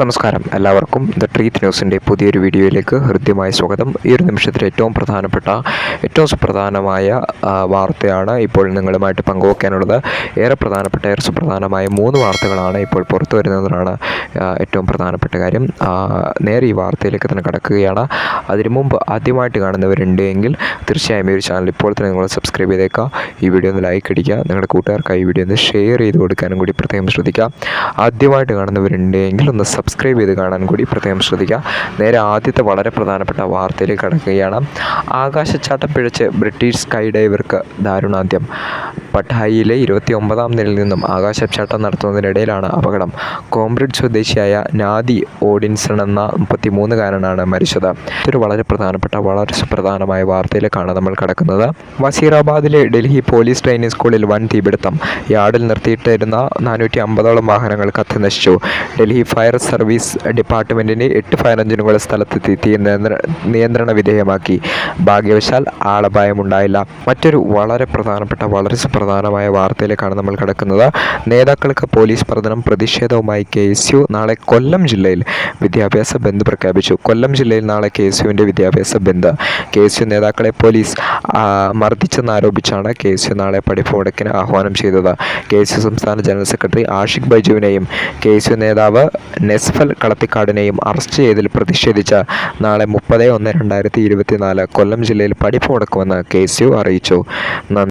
നമസ്കാരം. എല്ലാവർക്കും ദ ട്രീത്ത് ന്യൂസിന്റെ പുതിയൊരു വീഡിയോയിലേക്ക് ഹൃദ്യമായ സ്വാഗതം. ഈ ഒരു നിമിഷത്തിൽ ഏറ്റവും പ്രധാനപ്പെട്ട ഏറ്റവും സുപ്രധാനമായ വാർത്തയാണ് ഇപ്പോൾ നിങ്ങളുമായിട്ട് പങ്കുവെക്കാനുള്ളത്. ഏറെ പ്രധാനപ്പെട്ട ഏറെ സുപ്രധാനമായ മൂന്ന് വാർത്തകളാണ് ഇപ്പോൾ പുറത്തു വരുന്നതാണ് ഏറ്റവും പ്രധാനപ്പെട്ട കാര്യം. നേരെ ഈ വാർത്തയിലേക്ക് തന്നെ കടക്കുകയാണ്. അതിനു മുമ്പ് ആദ്യമായിട്ട് കാണുന്നവരുണ്ട് എങ്കിൽ തീർച്ചയായും ഈ ഒരു ചാനൽ ഇപ്പോൾ തന്നെ നിങ്ങൾ സബ്സ്ക്രൈബ് ചെയ്തേക്കുക. ഈ വീഡിയോ ഒന്ന് ലൈക്ക് അടിക്കുക. നിങ്ങളുടെ കൂട്ടുകാർക്ക് ഈ വീഡിയോ ഒന്ന് ഷെയർ ചെയ്ത് കൊടുക്കാനും കൂടി പ്രത്യേകം ശ്രദ്ധിക്കുക. ആദ്യമായിട്ട് കാണുന്നവരുണ്ട് എങ്കിൽ ഒന്ന് സബ്സ്ക്രൈബ് ചെയ്ത് കാണാൻ കൂടി പ്രത്യേകം ശ്രദ്ധിക്കുക. നേരെ ആദ്യത്തെ വളരെ പ്രധാനപ്പെട്ട വാർത്തയിലേക്ക് കടക്കുകയാണ്. ആകാശച്ചാട്ടം പിഴച്ച് ബ്രിട്ടീഷ് സ്കൈ ഡൈവർക്ക് ദാരുണാന്ത്യം. പട്ടായിയിലെ ഇരുപത്തി ഒമ്പതാം നിലയിൽ നിന്നും ആകാശച്ചാട്ടം നടത്തുന്നതിനിടയിലാണ് അപകടം. കോംബ്രിഡ് സ്വദേശിയായ നാദി ഓഡിൻസൺ എന്ന മുപ്പത്തി മൂന്നുകാരനാണ് മരിച്ചത്. ഇതൊരു വളരെ പ്രധാനപ്പെട്ട വളരെ സുപ്രധാനമായ വാർത്തയിലേക്കാണ് നമ്മൾ കടക്കുന്നത്. വസീറാബാദിലെ ഡൽഹി പോലീസ് ട്രെയിനിങ് സ്കൂളിൽ വൻ തീപിടുത്തം. യാർഡിൽ നിർത്തിയിട്ടിരുന്ന നാനൂറ്റി അമ്പതോളം വാഹനങ്ങൾ കത്തി നശിച്ചു ഡൽഹി ഫയർ സർവീസ് ഡിപ്പാർട്ട്മെന്റിന് എട്ട് ഫയർ സ്ഥലത്തെത്തി തീ നിയന്ത്രണ വിധേയമാക്കി. ഭാഗ്യവശാൽ ആളപായമുണ്ടായില്ല. മറ്റൊരു വളരെ പ്രധാനപ്പെട്ട വളരെ സുപ്രധാനമായ വാർത്തയിലേക്കാണ് നമ്മൾ കിടക്കുന്നത്. നേതാക്കൾക്ക് പോലീസ് പ്രതനം പ്രതിഷേധവുമായി കെ എസ് യു നാളെ കൊല്ലം ജില്ലയിൽ വിദ്യാഭ്യാസ ബന്ദ് പ്രഖ്യാപിച്ചു. കൊല്ലം ജില്ലയിൽ നാളെ കെ എസ് യുവിന്റെ വിദ്യാഭ്യാസ ബന്ദ്. കെ എസ് യു നേതാക്കളെ പോലീസ് മർദ്ദിച്ചെന്നാരോപിച്ചാണ് കെ എസ് യു നാളെ പഠിപ്പ് ആഹ്വാനം ചെയ്തത്. കെ എസ് യു സംസ്ഥാന ജനറൽ സെക്രട്ടറി ആഷിഖ് ബൈജുവിനെയും കെ എസ് യു നേതാവ് നെസ്ഫൽ കളത്തിക്കാടിനെയും അറസ്റ്റ് ചെയ്തതിൽ പ്രതിഷേധിച്ച് നാളെ മുപ്പത് ഒന്ന് രണ്ടായിരത്തി ഇരുപത്തിനാല് കൊല്ലം ജില്ലയിൽ പഠിപ്പ് മുടക്കുമെന്ന് കെ സി യു അറിയിച്ചു.